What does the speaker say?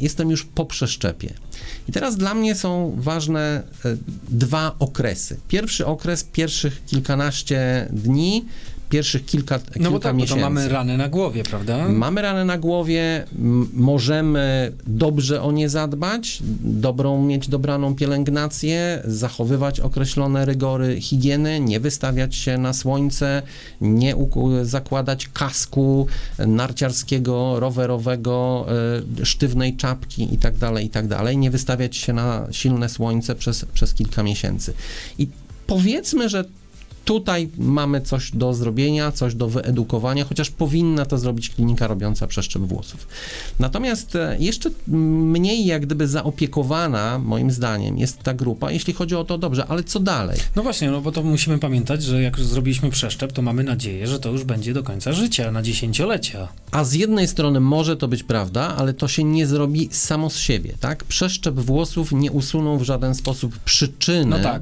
Jestem już po przeszczepie. I teraz dla mnie są ważne e, dwa okresy. Pierwszy okres, pierwszych kilkanaście dni, pierwszych kilka, No bo kilka tak, bo to miesięcy. mamy ranę na głowie, prawda? Mamy ranę na głowie, możemy dobrze o nie zadbać, dobrą mieć dobraną pielęgnację, zachowywać określone rygory higieny, nie wystawiać się na słońce, nie zakładać kasku narciarskiego, rowerowego, e, sztywnej czapki itd., itd., nie wystawiać się na silne słońce przez, przez kilka miesięcy. I powiedzmy, że Tutaj mamy coś do zrobienia, coś do wyedukowania, chociaż powinna to zrobić klinika robiąca przeszczep włosów. Natomiast e, jeszcze mniej jak gdyby zaopiekowana, moim zdaniem, jest ta grupa, jeśli chodzi o to dobrze, ale co dalej? No właśnie, no bo to musimy pamiętać, że jak już zrobiliśmy przeszczep, to mamy nadzieję, że to już będzie do końca życia, na dziesięciolecia. A z jednej strony może to być prawda, ale to się nie zrobi samo z siebie, tak? Przeszczep włosów nie usuną w żaden sposób przyczyny No tak,